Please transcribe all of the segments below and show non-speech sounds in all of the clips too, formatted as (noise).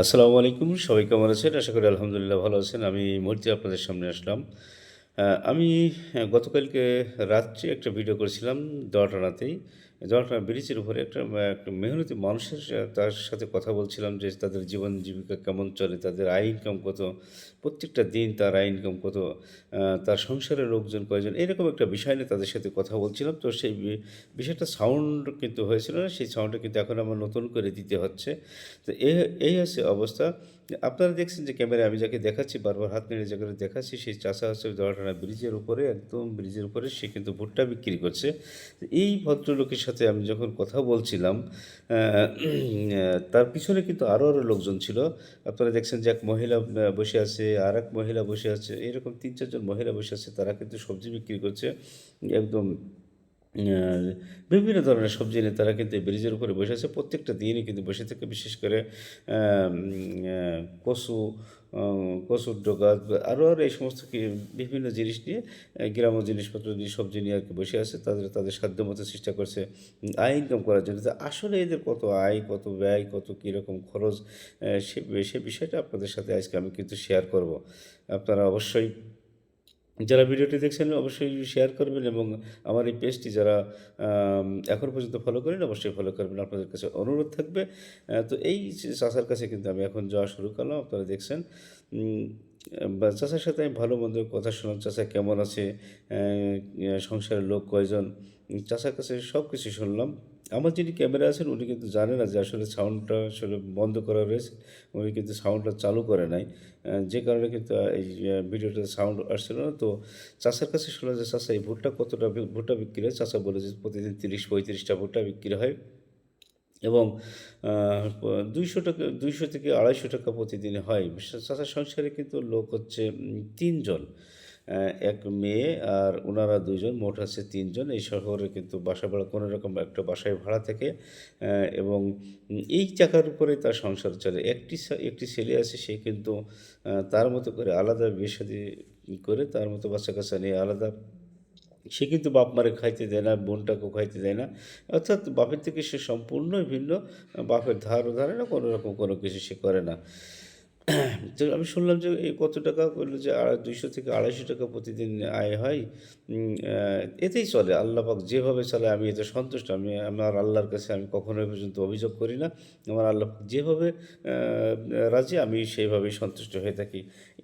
আসসালামু আলাইকুম, সবাই কেমন আছেন? আশা করি আলহামদুলিল্লাহ ভালো আছেন। আমি এই মুহূর্তে আপনাদের সামনে আসলাম। আমি গতকালকে রাত্রে একটা ভিডিও করেছিলাম দোয়াটানাতেই দোয়াটানা ব্রিজের উপরে একটা একটা মেহনতি মানুষের তার সাথে কথা বলছিলাম যে তাদের জীবন জীবিকা কেমন চলে, তাদের আয় ইনকাম কত, প্রত্যেকটা দিন তার আয় ইনকাম কত তার সংসারের লোকজন কয়জন, এরকম একটা বিষয় নিয়ে তাদের সাথে কথা বলছিলাম। তো সেই বিষয়টা সাউন্ড কিন্তু হয়েছিল না, সেই সাউন্ডটা কিন্তু এখন আমার নতুন করে দিতে হচ্ছে। তো এই হচ্ছে অবস্থা। আপনারা দেখছেন যে ক্যামেরায় আমি যাকে দেখাচ্ছি, বারবার হাত নেড়ে যাকে দেখাচ্ছি, সেই চাষা হচ্ছে দোয়াটানা ব্রিজের উপরে, একদম ব্রিজের উপরে সে কিন্তু ভুট্টা বিক্রি করছে। এই ভদ্রলোকের সাথে আমি যখন কথা বলছিলাম তার পিছনে কিন্তু আরও আরও লোকজন ছিল। আপনারা দেখছেন যে এক মহিলা বসে আছে, আর এক মহিলা বসে আছে, এরকম তিন চারজন মহিলা বসে আছে, তারা কিন্তু সবজি বিক্রি করছে, একদম বিভিন্ন ধরনের সবজি নিয়ে তারা কিন্তু ব্রিজের উপরে বসে আছে। প্রত্যেকটা দিনই কিন্তু বসে থেকে, বিশেষ করে কচু কচুর ডোকা আরও আরও এই সমস্ত কি বিভিন্ন জিনিস নিয়ে গ্রাম্য জিনিসপত্র দিয়ে সবজি নিয়ে আর কি বসে আছে। তাদের তাদের সাধ্য মতো চেষ্টা করছে আয় ইনকাম করার জন্য। আসলে এদের কত আয়, কত ব্যয়, কত কীরকম খরচ সে সে বিষয়টা আপনাদের সাথে আজকে আমি কিন্তু শেয়ার করব। আপনারা অবশ্যই যারা ভিডিওটি দেখছেন, অবশ্যই শেয়ার করবেন এবং আমার এই পেজটি যারা এখন পর্যন্ত ফলো করেন, অবশ্যই ফলো করবেন। আপনাদের কাছে অনুরোধ থাকবে। তো এই চাষার কাছে কিন্তু আমি এখন যাওয়া শুরু করলাম। আপনারা দেখছেন বা চাষার সাথে আমি ভালো মন্দ কথা শুনলাম। চাষা কেমন আছে? সংসারের লোক কয়জন? চাষার কাছে সব কিছু শুনলাম। আমার যিনি ক্যামেরা আছেন উনি কিন্তু জানে না যে আসলে সাউন্ডটা আসলে বন্ধ করা রয়েছে। উনি কিন্তু সাউন্ডটা চালু করে নাই। যে কারণে কিন্তু এই আহ, ভিডিওটা সাউন্ড আসছিল না। তো চাষার কাছে শুনলাম যে চাষা এই ভুট্টা কতটা ভুট্টা বিক্রি হয়? চাষা বলে যে প্রতিদিন তিরিশ পঁয়ত্রিশটা ভুট্টা বিক্রি হয়। এবং দুইশো টাকা, দুইশো থেকে আড়াইশো টাকা প্রতিদিন হয়। চাষার সংসারে কিন্তু লোক হচ্ছে তিনজন এক মেয়ে আর ওনারা দুজন মোট আছে তিনজন। এই শহরে কিন্তু বাসা ভাড়া, কোনো রকম একটা বাসায় ভাড়া থাকে এবং এই টাকার উপরে তার সংসার চলে। একটি একটি ছেলে আছে, সে কিন্তু তার মতো করে আলাদা বিয়ে করে তার মতো বাচ্চা কাচ্চা নিয়ে আলাদা সে কিন্তু বাপ মারে খাইতে দেয় না, বোনটাকেও খাইতে দেয় না। অর্থাৎ বাপের থেকে সে সম্পূর্ণই ভিন্ন। বাপের ধার ধারে না কোনো রকম কোনো কিছু সে করে না। (clears throat) তো আমি শুনলাম যে এই কত টাকা বলল যে দুইশো থেকে আড়াইশো টাকা প্রতিদিন আয় হয়। এতেই চলে, আল্লাহ পাক যেভাবে চলে আমি এতে সন্তুষ্ট। আমি, আমার আল্লাহর কাছে আমি কখনোই পর্যন্ত অভিযোগ করি না। আমার আল্লাহ যেভাবে রাজি, আমি সেইভাবেই সন্তুষ্ট হয়ে থাকি।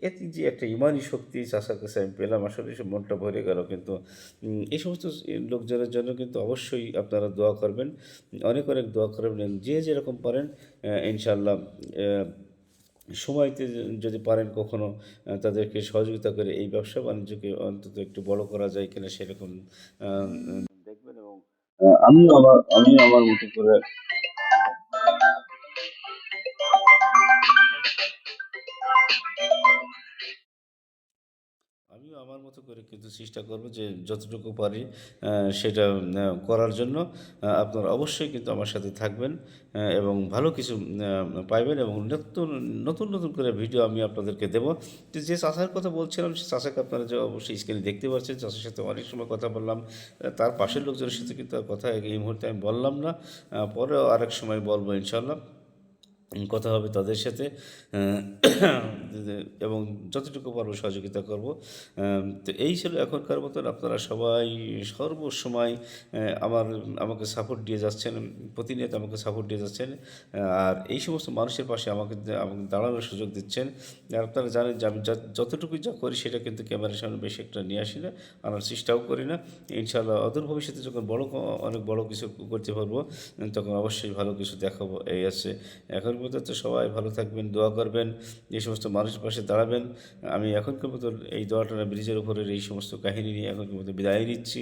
এতে যে একটা ইমানি শক্তি চাষার কাছে আমি পেলাম, আসলে সে মনটা ভরে গেল কিন্তু এই সমস্ত লোকজনের জন্য কিন্তু অবশ্যই আপনারা দোয়া করবেন। অনেক অনেক দোয়া করবেন যে যেরকম পারেন ইনশাআল্লাহ সময়তে যদি পারেন কখনো তাদেরকে সহযোগিতা করে এই ব্যবসা বাণিজ্যকে অন্তত একটু বড় করা যায় কিনা সেরকম দেখবেন এবং আমি আমার আমি আমার মতো করে আমার মতো করে কিন্তু চেষ্টা করব যে যতটুকু পারি সেটা করার জন্য। আপনারা অবশ্যই কিন্তু আমার সাথে থাকবেন এবং ভালো কিছু পাইবেন এবং নতুন নতুন নতুন করে ভিডিও আমি আপনাদেরকে দেব। তো যে চাষার কথা বলছিলাম, সে চাষাকে আপনারা যে অবশ্যই স্ক্রিনে দেখতে পাচ্ছেন চাষের সাথে অনেক সময় কথা বললাম। তার পাশের লোকজনের সাথে কিন্তু কথা এই মুহূর্তে আমি বললাম না। পরেও আরেক সময় বলব ইনশাল্লাহ কথা হবে তাদের সাথে। এবং যতটুকু পারব সহযোগিতা করব। তো এই ছিল এখনকার মতন। আপনারা সবাই সর্বসময় আমার, আমাকে সাপোর্ট দিয়ে যাচ্ছেন, প্রতিনিয়ত আমাকে সাপোর্ট দিয়ে যাচ্ছেন আর এই সমস্ত মানুষের পাশে আমাকে আমাকে দাঁড়ানোর সুযোগ দিচ্ছেন। আর আপনারা জানেন যে, আমি যত- যতটুকু যা করি সেটা কিন্তু ক্যামেরার সামনে বেশি একটা নিয়ে আসি না, আনার চেষ্টাও করি না। ইনশাআল্লাহ অদূর ভবিষ্যতে যখন বড় অনেক বড় কিছু করতে পারব, তখন অবশ্যই ভালো কিছু দেখাবো, এই আছে। এখন পর্যন্ত সবাই ভালো থাকবেন, দোয়া করবেন। এই সমস্ত মানুষের পাশে দাঁড়াবেন। আমি এখনকার মতো এই দোয়াটানা ব্রিজের উপরের এই সমস্ত কাহিনী নিয়ে এখনকার মতো বিদায় নিচ্ছি।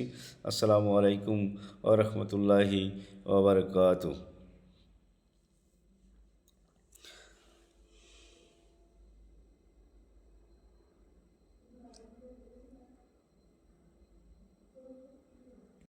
আসসালামু আলাইকুম ও রহমতুল্লাহি ওবরাকাতু